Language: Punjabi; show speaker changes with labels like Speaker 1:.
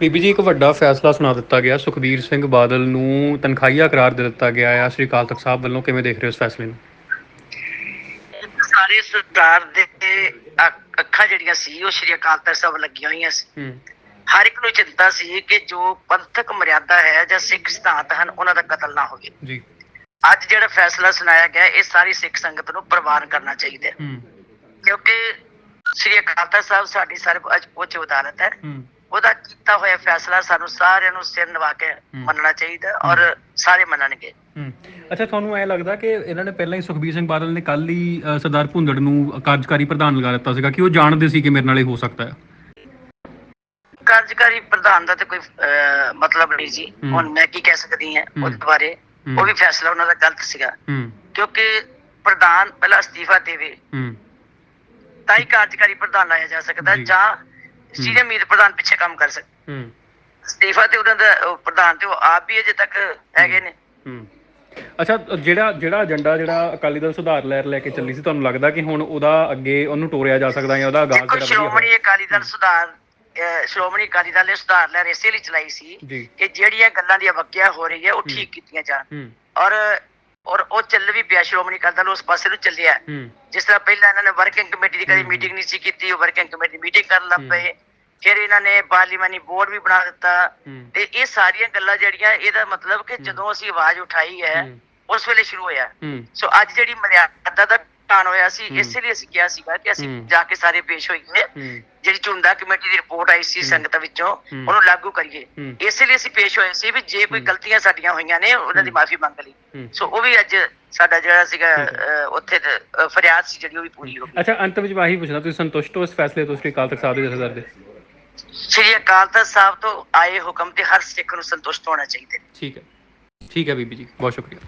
Speaker 1: ਬੀਬੀ ਜੀ ਇੱਕ ਵੱਡਾ ਫੈਸਲਾ ਸੁਣਾ ਦਿੱਤਾ ਗਿਆ। ਸੁਖਬੀਰ ਸਿੰਘ ਬਾਦਲ ਨੂੰ ਤਨਖਾਹੀਆ ਕਰਾਰ ਦੇ ਦਿੱਤਾ ਗਿਆ ਹੈ ਸ੍ਰੀ ਅਕਾਲ ਤਖਤ ਸਾਹਿਬ ਵੱਲੋਂ ਕਿਵੇਂ ਦੇਖ ਰਹੇ ਹੋ ਇਸ ਫੈਸਲੇ ਨੂੰ?
Speaker 2: ਸਾਰੇ ਸਰਦਾਰ ਦੇ ਅੱਖ- ਜਿਹੜੀਆਂ ਸੀ ਉਹ ਸ਼੍ਰੀ ਅਕਾਲ ਤਖਤ ਸਾਹਿਬ ਲੱਗੀਆਂ ਹੋਈਆਂ ਸੀ। ਹਰ ਇੱਕ ਨੂੰ ਚਿੰਤਾ ਸੀ ਕਿ ਜੋ ਪੰਥਕ ਮਰਿਆਦਾ ਹੈ ਜਾਂ ਸਿੱਖ ਸਿਧਾਂਤ ਹਨ ਉਹਨਾਂ ਦਾ ਕਤਲ ਨਾ ਹੋਵੇ।
Speaker 1: ਜੀ।
Speaker 2: ਅੱਜ ਜਿਹੜਾ ਫੈਸਲਾ ਸੁਣਾਇਆ ਗਿਆ ਇਹ ਸਾਰੀ ਸਿੱਖ ਸੰਗਤ ਨੂੰ ਪ੍ਰਵਾਨ ਕਰਨਾ ਚਾਹੀਦਾ ਹੈ। ਕਿਉਂਕਿ ਸ਼੍ਰੀ ਅਕਾਲ ਤਖਤ ਸਾਹਿਬ ਸਾਡੀ ਸਰਬ ਅੱਜ ਉੱਚ ਅਦਾਲਤ ਹੂੰ। ਉਹਦਾ ਕੀਤਾ ਹੋਇਆ ਫੈਸਲਾ ਸਾਨੂੰ ਸਾਰਿਆਂ ਨੂੰ ਸਿਰ ਨਿਵਾ ਕੇ ਮੰਨਣਾ ਚਾਹੀਦਾ ਔਰ ਸਾਰੇ ਮੰਨਣਗੇ।
Speaker 1: ਅੱਛਾ ਤੁਹਾਨੂੰ ਐ ਲੱਗਦਾ ਕਿ ਇਹਨਾਂ ਨੇ ਪਹਿਲਾਂ ਹੀ ਸੁਖਬੀਰ ਸਿੰਘ ਬਾਦਲ ਨੇ ਕੱਲ ਹੀ ਸਰਦਾਰ ਭੁੰਦੜ ਨੂੰ ਕਾਰਜਕਾਰੀ ਪ੍ਰਧਾਨ ਲਗਾ ਦਿੱਤਾ ਸੀਗਾ ਕਿ ਉਹ ਜਾਣਦੇ ਸੀ ਕਿ ਮੇਰੇ ਨਾਲ ਇਹ ਹੋ ਸਕਦਾ ਹੈ।
Speaker 2: ਕਾਰਜਕਾਰੀ ਪ੍ਰਧਾਨ ਦਾ ਤੇ ਕੋਈ ਮਤਲਬ ਨਹੀਂ ਜੀ। ਹੁਣ ਮੈਂ ਕੀ ਕਹਿ ਸਕਦੀ ਹਾਂ। ਉਹਦੇ ਬਾਰੇ। ਉਹ ਵੀ ਫੈਸਲਾ ਉਹਨਾਂ ਦਾ ਗਲਤ ਸੀਗਾ। ਕਿਉਂਕਿ ਪ੍ਰਧਾਨ ਪਹਿਲਾਂ ਅਸਤੀਫਾ ਦੇਵੇ ਤਾਂ ਹੀ ਕਾਰਜਕਾਰੀ ਪ੍ਰਧਾਨ ਲਾਇਆ ਜਾ ਸਕਦਾ।
Speaker 1: ਜੀ।
Speaker 2: ਜਾਂ ਸੀਨੀਅਰ ਮੀਤ ਪ੍ਰਧਾਨ ਪਿੱਛੇ ਕੰਮ ਕਰ ਸਕਦਾ
Speaker 1: ਹੂੰ।
Speaker 2: ਅਸਤੀਫਾ ਤੇ ਉਹਨਾਂ ਦਾ ਉਹ ਪ੍ਰਧਾਨ ਤੇ ਉਹ ਆਪ ਵੀ ਅਜੇ ਤੱਕ ਹੈਗੇ ਨੇ।
Speaker 1: ਹੂੰ। ਅੱਛਾ ਜਿਹੜਾ ਜਿਹੜਾ ਏਜੰਡਾ ਜਿਹੜਾ ਅਕਾਲੀ ਦਲ ਸੁਧਾਰ ਲਹਿਰ ਲੈ ਕੇ ਚੱਲੀ ਸੀ ਤੁਹਾਨੂੰ ਲੱਗਦਾ ਕਿ ਹੁਣ ਉਹਦਾ ਅੱਗੇ ਉਹਨੂੰ ਟੋਰਿਆ ਜਾ ਸਕਦਾ ਹੈ ਉਹਦਾ ਆਗਾਜ਼ ਜਿਹੜਾ ਵਧੀਆ
Speaker 2: ਸ਼੍ਰੋਮਣੀ ਅਕਾਲੀ ਦਲ ਸੁਧਾਰ ਸ਼੍ਰੋਮਣੀ ਅਕਾਲੀ ਦਲ ਨੇ ਸੁਧਾਰ ਲਹਿਰ ਇਸੇ ਲਈ ਚਲਾਈ ਸੀ
Speaker 1: ਜੀ।
Speaker 2: ਕਿ ਜਿਹੜੀਆਂ ਗੱਲਾਂ ਦੀ ਅਵੱਗਿਆ ਹੋ ਰਹੀ ਹੈ। ਉਹ। ਠੀਕ ਕੀਤੀਆਂ ਜਾਣ। ਔਰ ਔਰ ਉਹ ਚੱਲ ਵੀ ਪਿਆ ਸ਼੍ਰੋਮਣੀ ਅਕਾਲੀ ਦਲ ਉਸ ਪਾਸੇ ਨੂੰ ਚੱਲਿਆ। ਜਿਸ ਤਰ੍ਹਾਂ ਪਹਿਲਾਂ ਇਹਨਾਂ ਨੇ ਵਰਕਿੰਗ ਕਮੇਟੀ ਦੀ ਕਦੀ। ਮੀਟਿੰਗ ਨਹੀਂ ਸੀ ਕੀਤੀ ਉਹ ਵਰਕਿੰਗ ਕਮੇਟੀ ਮੀਟਿੰਗ ਕਰਨ ਲੱਗ। ਪਏ। ਫਿਰ ਇਹਨਾਂ ਨੇ ਪਾਰਲੀਮਾਨੀ ਬੋਰਡ ਵੀ ਬਣਾ ਦਿੱਤਾ। ਤੇ ਇਹ ਸਾਰੀਆਂ ਗੱਲਾਂ ਜਿਹੜੀਆਂ ਇਹਦਾ ਮਤਲਬ ਕਿ। ਜਦੋਂ ਅਸੀਂ ਆਵਾਜ਼ ਉਠਾਈ ਹੈ ਉਸ ਵੇਲੇ ਸ਼ੁਰੂ ਹੋਇਆ। ਸੋ ਅੱਜ ਜਿਹੜੀ ਮਰਿਆਦਾ ਦਾ ਕਾਨ ਹੋਇਆ ਸੀ। ਇਸੇ ਲਈ ਅਸੀਂ ਕਿਹਾ ਸੀਗਾ ਕਿ ਅਸੀਂ। ਜਾ ਕੇ ਸਾਰੇ ਪੇਸ਼ ਹੋਈਏ ਜਿਹੜੀ ਝੁੰਡਾ ਕਮੇਟੀ ਦੀ ਰਿਪੋਰਟ ਆਈ ਸੀ। ਸੰਗਤ ਵਿੱਚੋਂ। ਉਹਨੂੰ ਲਾਗੂ ਕਰੀਏ ਇਸੇ ਲਈ ਅਸੀਂ ਪੇਸ਼ ਹੋਏ ਸੀ ਵੀ ਜੇ ਕੋਈ। ਗਲਤੀਆਂ ਸਾਡੀਆਂ ਹੋਈਆਂ ਨੇ ਉਹਨਾਂ ਦੀ। ਮਾਫੀ ਮੰਗ ਲਈ ਸੋ ਉਹ ਵੀ ਅੱਜ ਸਾਡਾ ਜਿਹੜਾ ਸੀਗਾ ਉੱਥੇ ਫਰਿਆਦ ਸੀ ਜਿਹੜੀ ਉਹ ਵੀ ਪੂਰੀ ਹੋ ਗਈ
Speaker 1: ਅੱਛਾ ਅੰਤ ਵਿੱਚ ਆਹੀ ਪੁੱਛਣਾ ਤੁਸੀਂ ਸੰਤੁਸ਼ਟ ਹੋ ਇਸ ਫੈਸਲੇ ਤੋਂ ਸ੍ਰੀ ਅਕਾਲ ਤਖਤ ਸਾਹਿਬ ਦੇ ਜਥੇਦਾਰ ਦੇ
Speaker 2: ਸ਼੍ਰੀ ਅਕਾਲ ਤਖਤ ਸਾਹਿਬ ਤੋਂ ਆਏ ਹੁਕਮ ਤੇ ਹਰ ਸਿੱਖ ਨੂੰ ਸੰਤੁਸ਼ਟ ਹੋਣਾ ਚਾਹੀਦਾ
Speaker 1: ਠੀਕ ਹੈ ਠੀਕ ਹੈ ਬੀਬੀ ਜੀ ਬਹੁਤ ਸ਼ੁਕਰੀਆ